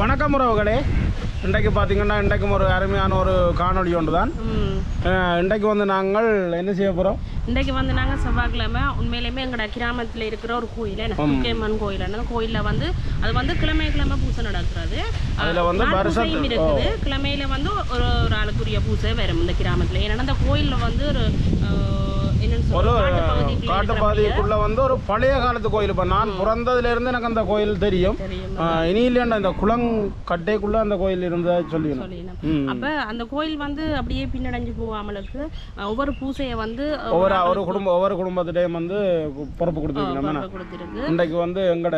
வணக்கம் உறவுகளே. இன்றைக்கு பார்த்தீங்கன்னா இன்றைக்கும் ஒரு அருமையான ஒரு காணொளி ஒன்று தான். இன்றைக்கு வந்து நாங்கள் என்ன செய்ய போகிறோம் இன்றைக்கு வந்து நாங்கள் செவ்வாய்க்கிழமை உண்மையிலேயுமே எங்களோட கிராமத்தில் இருக்கிற ஒரு கோயில் துர்க்கையம்மன் கோயில் அந்த கோயிலில் வந்து அது வந்து கிழமை கிழமை பூசை நடக்கிறது. அதுல வந்து பூசையும் இருக்குது. கிழமையில வந்து ஒரு ஒரு ஆளுக்குரிய பூசை வரும் இந்த கிராமத்தில். ஏன்னா அந்த கோயிலில் வந்து ஒரு ஒரு காட்டுப்பாதைக்குள்ள வந்து ஒரு பழைய காலத்து கோயில். இப்போ நான் பிறந்ததுல இருந்து எனக்கு அந்த கோயில் தெரியும். இனி இல்லையாண்டா இந்த குளங்கட்டைக்குள்ள அந்த கோயில் இருந்ததா சொல்லிடணும். அப்ப அந்த கோயில் வந்து அப்படியே பின்னடைஞ்சு போகாமலுக்கு ஒவ்வொரு பூசையை வந்து ஒவ்வொரு ஒரு குடும்பம் ஒவ்வொரு குடும்பத்திட்டையும் வந்து பொறுப்பு கொடுத்துருக்கணும் பொறுப்பை கொடுத்துருக்கு. இன்றைக்கு வந்து எங்கட.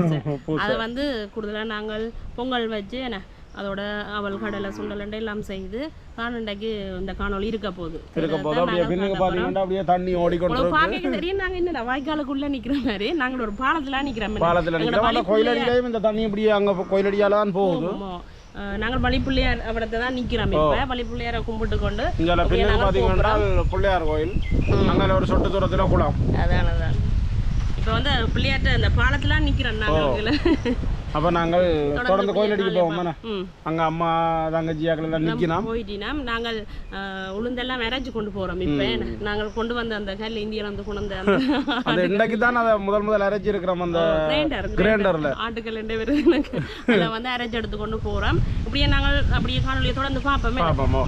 அதை வந்து கூடுதலாக நாங்கள் பொங்கல் வச்சு என்ன அதோட அவல் கடலை சுண்டலண்டை எல்லாம் செய்து காணண்டைக்கு இந்த காணொளி இருக்க போகுது. இருக்க போதும் அப்படியே பின்னுக்கு பார்த்தீங்கன்னா அப்படியே தண்ணி ஓடிக்கொண்டு பார்க்க தெரியும். நாங்க என்னடா வாய்க்காலுக்குள்ள நிக்கிற மாதிரி. நாங்கள் ஒரு பாலத்துல நிக்கிற மாதிரி பாலத்தில் நிற்கிறோம் கோயிலடியிலையும் இந்த தண்ணி இப்படியே அங்கே கோயிலடியால தான் போகுது. நாங்கள் வழிப்புள்ளையார் அவடத்தை தான் நிக்கிறோம் இப்ப. வழிப்புள்ளையாரை கும்பிட்டு கொண்டு இங்கே பின்னுக்கு பார்த்தீங்கன்னா பிள்ளையார் கோயில். அங்கே ஒரு சொட்டு தூரத்தில் குளம். அதான் அதான். இப்போ வந்து பிள்ளையார்ட்ட அந்த பாலத்துல நிக்கிறோம் நாங்கள் அப்போ நாங்கள் தொடர்ந்து கோயிலடிக்கு போவோம் ம். அங்கே அம்மா தங்கச்சி எல்லாம் நிற்கணும். போயிட்டினா நாங்கள் உளுந்தெல்லாம் விரைச்சு கொண்டு போறோம் இப்ப. நாங்கள் கொண்டு வந்த அந்த கல் இந்தியில வந்து கொண்டு வந்த அந்த அது இன்றைக்கு தான் அதை முதல் முதல் அரைச்சி இருக்கிறோம் அந்த கிரைண்டர் கிரைண்டரில் ஆட்டுக்கல் ரெண்டு பேரும் அதில் வந்து அரைச்சு எடுத்து கொண்டு போறோம். இப்படியே நாங்கள் அப்படியே காணொலியை தொடர்ந்து பார்ப்போமே. பார்ப்போமோ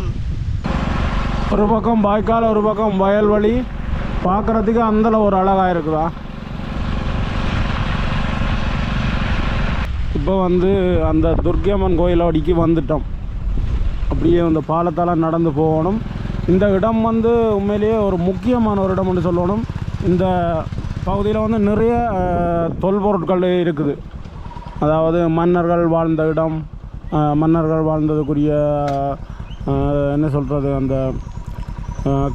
ஒரு பக்கம் வாய்க்கால் ஒரு பக்கம் வயல்வெளி. பார்க்குறதுக்கு அந்தல ஒரு அழகாக இருக்குதா? இப்போ வந்து அந்த துர்க்கியம்மன் கோயிலோடிக்கு வந்துட்டோம். அப்படியே அந்த பாலத்தால் நடந்து போகணும். இந்த இடம் வந்து உண்மையிலேயே ஒரு முக்கியமான ஒரு இடம்னு சொல்லணும். இந்த பகுதியில் வந்து நிறைய தொல்பொருட்கள் இருக்குது. அதாவது மன்னர்கள் வாழ்ந்த இடம் மன்னர்கள் வாழ்ந்ததுக்குரிய என்ன சொல்கிறது அந்த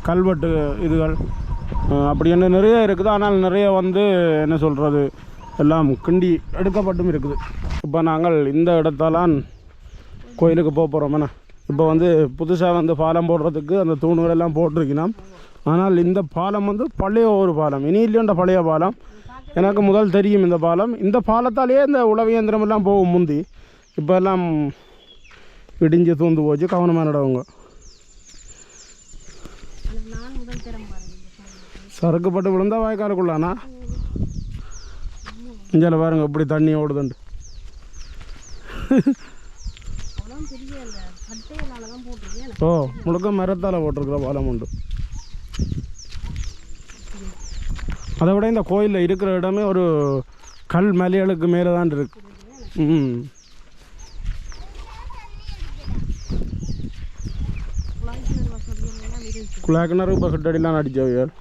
கல்வெட்டு இதுகள் அப்படி என்ன நிறைய இருக்குது. ஆனால் நிறைய வந்து என்ன சொல்கிறது எல்லாம் கிண்டி எடுக்கப்பட்டும் இருக்குது. இப்போ நாங்கள் இந்த இடத்தாலான் கோயிலுக்கு போக போகிறோம் இப்போ வந்து புதுசாக வந்து பாலம் போடுறதுக்கு அந்த தூண்கள் எல்லாம் போட்டிருக்கணும் ஆனால் இந்த பாலம் வந்து பழைய ஒரு பாலம். இனி இல்லைன்ற பழைய பாலம். எனக்கு முதல் தெரியும் இந்த பாலம். இந்த பாலத்தாலேயே இந்த உளவியந்திரம் எல்லாம் போகும் முந்தி. இப்போ எல்லாம் இடிஞ்சு தூந்து போச்சு. கவனமாக நடவுங்க. நான் சரக்கு பட்டு விழுந்தா வாய்க்காலுக்குள்ளானா? இஞ்சால பாருங்க இப்படி தண்ணி ஓடுதுண்டு ஓ முழுக்க மரத்தால் போட்டிருக்கிற பாலம் உண்டு. அதை விட இந்த கோயிலில் இருக்கிற இடமே ஒரு கல் மலைகளுக்கு மேலே தான் இருக்கு. ம். இருக்கு குழாக்கிணறு இப்போ ஹிட்டடிலாம் அடித்தவையார்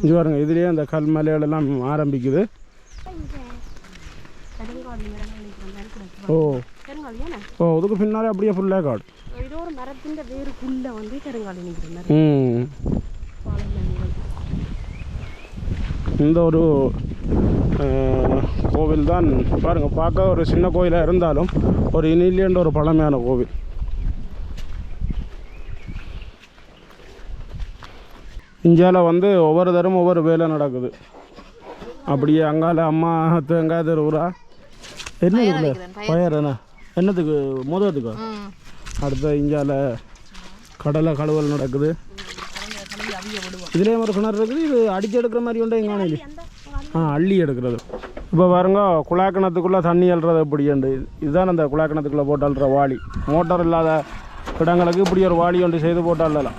இங்கே பாருங்க இதுலேயே அந்த கல் மலைகள் ஆரம்பிக்குது. ஓ. ஓ அதுக்கு பின்னாலே அப்படியே ஃபுல்லாக காடு ஏதோ ஒரு மரத்தின் வந்து கருங்காலி நிற்கிற ம். இந்த ஒரு கோவில் தான் பாருங்கள் பார்க்க ஒரு சின்ன கோயிலாக இருந்தாலும் ஒரு இனிலியன்ற ஒரு பழமையான கோவில். இந்தியாவில் வந்து ஒவ்வொரு தரம் ஒவ்வொரு வேலை நடக்குது. அப்படியே அங்கால அம்மா தேங்காய் தெருவுரா என்ன இருக்குல்ல பயிர் என்ன என்னத்துக்கு? முதத்துக்கா அடுத்த இந்தியாவில் கடலை கழுவல் நடக்குது. இதுலேயே ஒரு கிணறு இருக்குது இது அடிச்சு எடுக்கிற மாதிரி உண்டு எங்கே ஆ அள்ளி எடுக்கிறது. இப்போ பாருங்க குழாக்கிணத்துக்குள்ளே தண்ணி அள்ளுறது எப்படி உண்டு? இதுதான் அந்த குழாக்கிணத்துக்குள்ளே போட்டு அள்ளுற வாளி. மோட்டார் இல்லாத இடங்களுக்கு இப்படி ஒரு வாளி ஒன்று செய்து போட்டு அள்ளலாம்.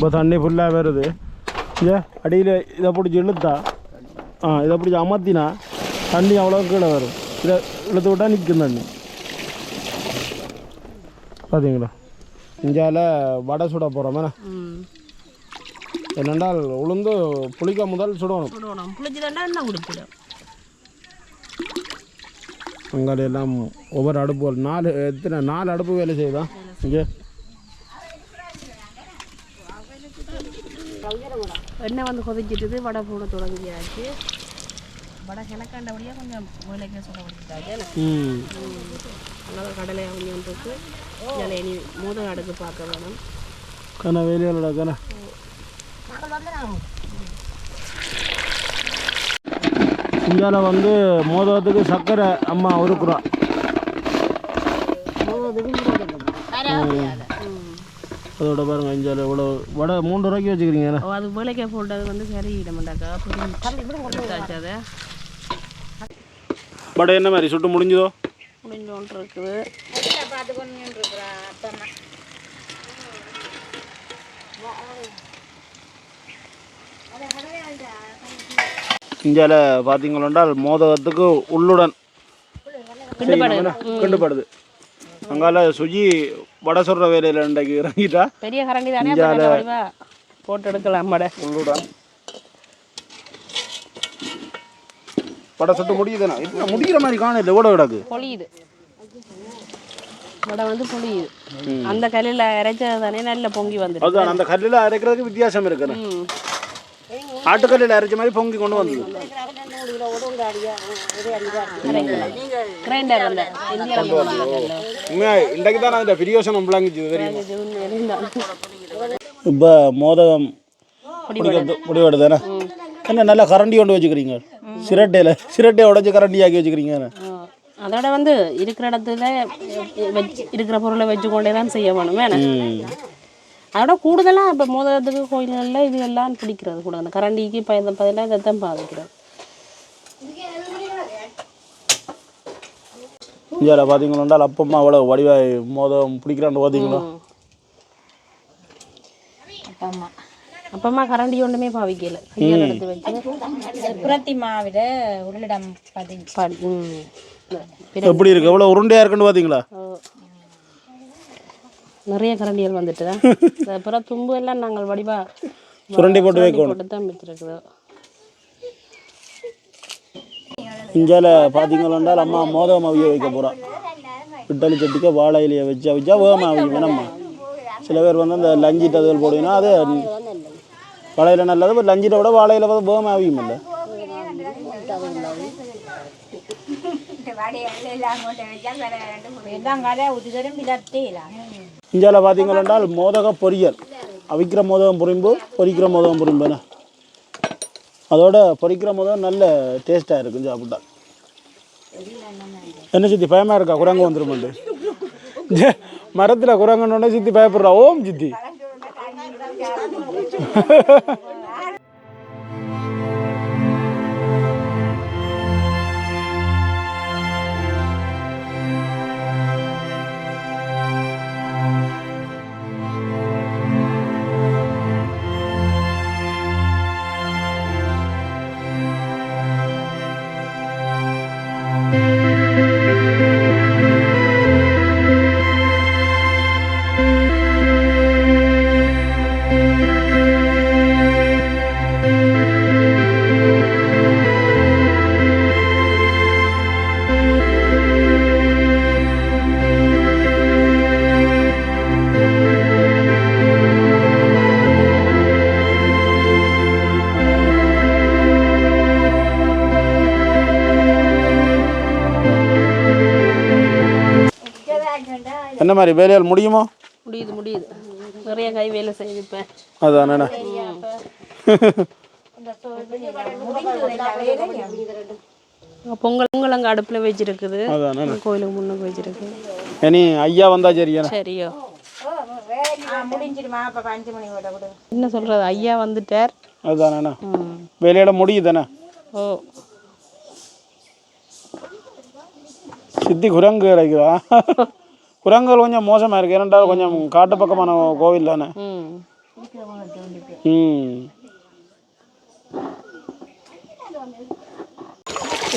இப்போ தண்ணி ஃபுல்லாக வருது ஏ அடியில் இதை பிடிச்சி இழுத்தா ஆ இதை பிடிச்சி அமர்த்தினா தண்ணி அவ்வளோ கீழே வரும் இதை இழுத்து விட்டால் நிற்கும் தண்ணி பார்த்தீங்களா இந்தியாவில் வடை சுட போகிறோம் என்னென்றால் உளுந்து புளிக்க முதல் சுடணும் போடணும் புளிச்சு தண்டா என்ன குடிச்சிடும் அங்கே எல்லாம் ஒவ்வொரு அடுப்பு நாலு எத்தனை நாலு அடுப்பு வேலை செய்யுதா இங்கே எண்ணெய் வந்து கொதிச்சிட்டுது வடை போட தொடங்கியாச்சு. வடை கிணக்காண்டபடியாக கொஞ்சம் வேலைக்கு சொல்ல ம். அதனால் கடலை கொஞ்சம் இருக்கு இதில் இனி மோதல் அடுக்கு பார்க்க வேணும். கண்ணா வேலையோட கண்ணா இந்தியாவில் வந்து மோதகத்துக்கு சர்க்கரை அம்மா உருக்குறா. அதோட பாருங்க இந்தியாவில் இவ்வளோ வடை மூன்று ரூபாய்க்கு வச்சுக்கிறீங்க அது வேலைக்கு போட்டது வந்து சரி இடமாட்டாக்கா வடை என்ன மாதிரி? சுட்டு முடிஞ்சதோ? முடிஞ்ச ஒன்று இருக்குது இந்தியாவில் பார்த்தீங்களென்றால் மோதகத்துக்கு உள்ளுடன். கண்டுபடுது அங்கால சுஜி வடை சொல்கிற வேலையில் இன்றைக்கு இறங்கிட்டா. பெரிய கரண்டி தானே போட்டு எடுக்கலாம் வடை உள்ளுடன் வடை சுட்டு முடியுதுண்ணா. இல்லை முடிகிற மாதிரி காணல எவ்வளோ கிடக்கு. பொழியுது. வடை வந்து பொழியுது. அந்த கல்லில் இறைச்சது தானே நல்ல பொங்கி வந்துடும் அதுதான் அந்த கல்லில் அரைக்கிறதுக்கு வித்தியாசம் இருக்குண்ணே. ம். ஆட்டுக்கல்லில் அரைச்ச மாதிரி பொங்கி கொண்டு வந்தது கிரைண்டர் உண்மையாக இன்றைக்கு தான் அந்த பிரியோசனம் விளங்குச்சு தெரியும் இப்போ மோதகம் பிடிக்கிறது தானே என்ன நல்லா கரண்டி கொண்டு வச்சுக்கிறீங்க? சிரட்டையில் சிரட்டையை உடச்சி கரண்டி ஆக்கி வச்சுக்கிறீங்க அதோட வந்து இருக்கிற இடத்துல வச்சு இருக்கிற பொருளை வச்சு கொண்டே தான் செய்ய வேணும் அதோட கூடுதலாக இப்போ மோதிரத்துக்கு கோயில்களில் இது எல்லாம் பிடிக்கிறது கூட அந்த கரண்டிக்கு பயந்த பதிலாக இதை தான் பாதிக்கிறது. இந்தியாவில் பார்த்தீங்களா அப்பம்மா அவ்வளோ வடிவாய் மோதம் பிடிக்கிறான்னு பார்த்தீங்களா? அப்பமா கரண்டி ஒன்றுமே பாவிக்கல. கையால் எடுத்து வச்சு. புரத்தி மாவிட. எப்படி இருக்கு? எவ்வளோ உருண்டையாக இருக்குன்னு பார்த்தீங்களா. நிறைய கரண்டிகள் வந்துட்டு அப்புறம் தும்பு எல்லாம் நாங்கள் வடிவா சுரண்டி போட்டு வைக்கணும். போட்டு தான் வச்சிருக்கிறோம் இந்தியாவில் பார்த்தீங்களா அம்மா மோதகம் அவிய வைக்க போகிறா இட்டலி சட்டிக்க வாழை இலையை வச்சு அவிச்சா வேகமாக அவிக்கும் வேணாம்மா சில பேர் வந்து அந்த லஞ்சி ததுவல் போடுவீங்கன்னா அது வாழையில நல்லது லஞ்சிட்ட விட வாழையில வந்து வேகமாக அவிக்கும் இல்லை எல்லாம் இந்தியாவில் பார்த்தீங்கன்னா மோதக பொரியல். அவிக்கிற மோதகம் புரிம்பு பொரிக்கிற மோதகம் புரிம்புண்ணே அதோட பொறிக்கிற மோதகம் நல்ல டேஸ்ட்டாக இருக்கும் சாப்பிட்டா. என்ன சித்தி பயமாக இருக்கா? குரங்கு வந்துருமாண்டு. மரத்தில் குரங்குன்னு சித்தி பயப்படுறா. ஓம் சித்தி. என்ன மாதிரி வேலையால் முடியுமோ? முடியுது முடியுது. நிறைய கை வேலை செய்திருப்பேன் அதானே பொங்கல் பொங்கல் அங்கே அடுப்பில் வச்சிருக்குது. அதானே கோயிலுக்கு முன்னுக்கு வச்சிருக்கு. இனி ஐயா வந்தா சரியா. சரியோ என்ன சொல்றது ஐயா வந்துட்டார். அதுதானே வேலையோட முடியுதானே ஓ. சித்தி குரங்கு கிடைக்குதா குரங்குகள் கொஞ்சம் மோசமாக இருக்குது ஏனென்றால் கொஞ்சம் காட்டு பக்கமான கோவில் தானே.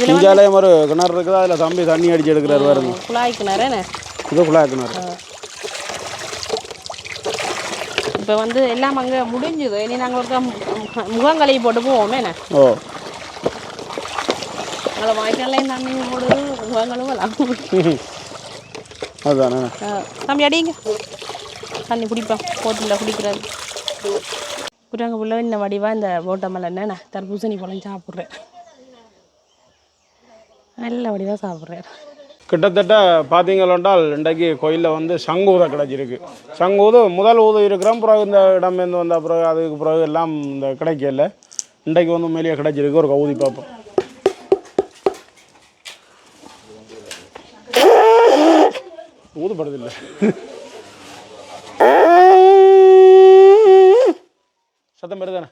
இந்தியாலயம் ஒரு கிணறு இருக்குது? அதில் தம்பி தண்ணி அடிச்சு எடுக்கிறாரு பாருங்க. குழாய் கிணறுன்னு இது குழாய் கிணறு. இப்போ வந்து எல்லாம் அங்கே முடிஞ்சுது. இனி நாங்கள் ஒருக்கா முகங்களை போட்டு போவோமே. என்ன? ஓ. அங்கே வாய்க்காலையும் தண்ணி போடுது முகங்களும் அதுதானே தம்பி அடிங்க. தண்ணி குடிப்பேன் போட்டில் குடிக்கிறது குரங்கு புள்ள இந்த வடிவா இந்த ஓட்டமல் என்னண்ணா தர்பூசணி பழம் சாப்பிட்றேன். நல்ல வடிவாக சாப்பிட்றேன். கிட்டத்தட்ட பார்த்தீங்களென்றால் இன்றைக்கு கோயிலில் வந்து சங்கூதை கிடச்சிருக்கு. சங்கூது முதல் ஊது இருக்கிறோம் பிறகு இந்த இடமேந்து வந்த பிறகு அதுக்கு பிறகு எல்லாம் இந்த கிடைக்கல. இன்றைக்கு வந்து உண்மையிலேயே கிடச்சிருக்கு ஒரு கவுதி பார்ப்போம் ஊதுபடுதில்லை சத்தம் பெறுதானே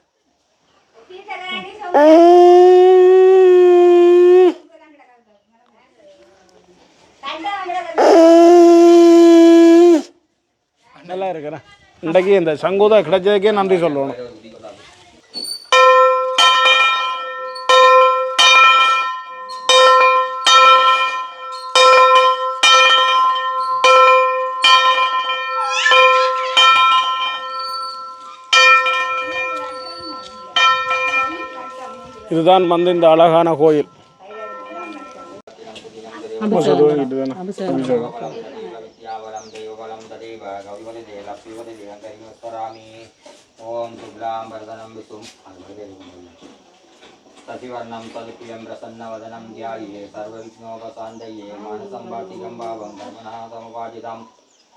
நல்லா இருக்கிறேன். இன்றைக்கு இந்த சங்கூதா கிடைச்சதுக்கே நன்றி சொல்லணும். இதுதான் வந்து இந்த அழகான கோயில் ஓம் சுக்லாம்பரதனம் விசும் சசிவர்ணம் ததுப்பியம் பிரசன்னவதனம் தியாயே சர்வவிஷ்ணோபசாந்தையே மனசம்பாட்டிகம் பாவம் கர்மநாதமபாஜிதம்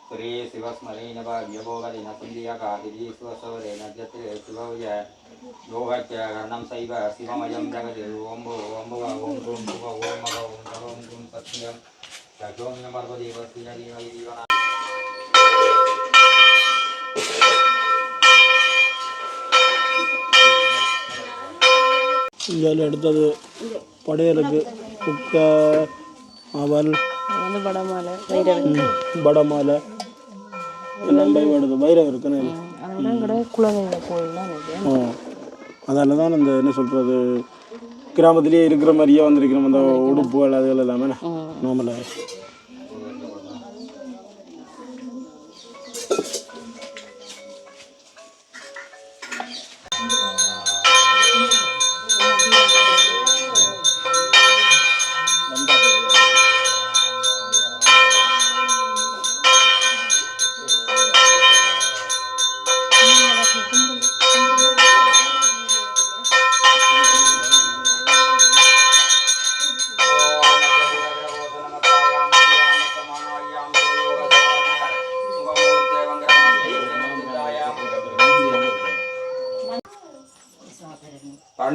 ஸ்ரீ சிவஸ்மரீனவாகியபோகதின சுந்தியகாதிரீஸ்வசவரேனத்யத்ரே சிவவுய யோகச்ச கர்ணம் சைவ சிவமயம் ஜகதி ஓம் ஓம் ஓம் ஓம் புவ ஓம் மக ஓம் தவ ஓம் கும் சத்யம் ஜகோமிய பர்வதேவஸ்திய தீமகி தீவனா இங்கே அடுத்தது படையலுக்கு குக்க அவல் வந்து படமால படமாலை பயப்படுது வைரம் இருக்குன்னு. அதெல்லாம் கூட குலதெய்வ கோயில் தான் அதால தான் இந்த என்ன சொல்கிறது கிராமத்திலேயே இருக்கிற மாதிரியே வந்திருக்கிறோம் அந்த உடுப்புகள் அதுகள் எல்லாமே நார்மலாக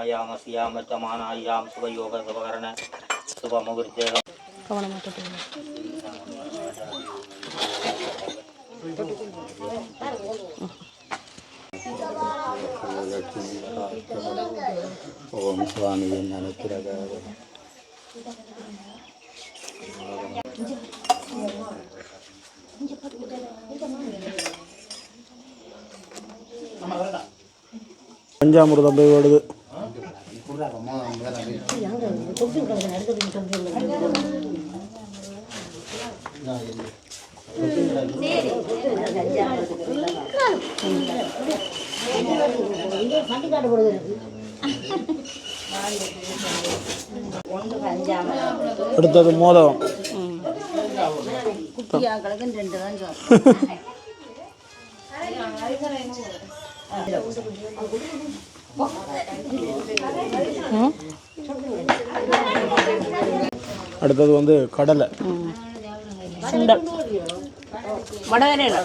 ஆயாம் அசியாம் வச்சமான ஆயாம் சுபயோக சுபகரண சுபமுகிருத்தேகம் ஓம் சுவாமியின் அனுக்கிரகாக பஞ்சாமிரதம் போய் ஓடுது அடுத்தது மோதகம் அடுத்தது வந்து கடலை. சுண்டல். வடகரையில்.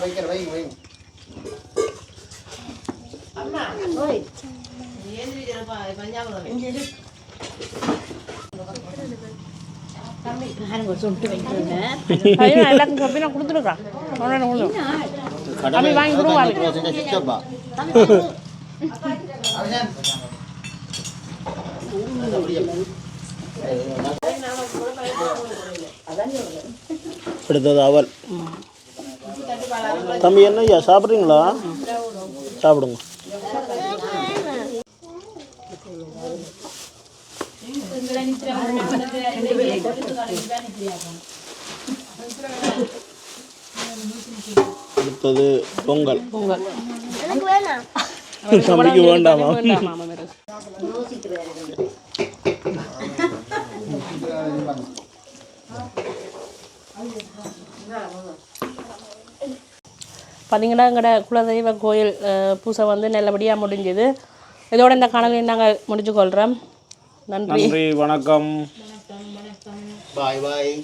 ஐயோ எல்லாருக்கும் கப்பி நான் கொடுத்துருக்கேன் வாங்கி கொடுவாரு அடுத்தது அவல். தம்பி என்ன ஐயா சாப்பிட்றீங்களா? சாப்பிடுங்க. அடுத்தது பொங்கல். பொங்கல். தம்பிக்கு வேண்டாமா வேண்டாம் மாமா வேறு பார்த்தீங்கன்னா எங்களோட குலதெய்வ கோயில் பூசை வந்து நல்லபடியாக முடிஞ்சுது. இதோட இந்த காணொலியை நாங்கள் முடிச்சு கொள்கிறோம் நன்றி. நன்றி வணக்கம். பாய் பாய்.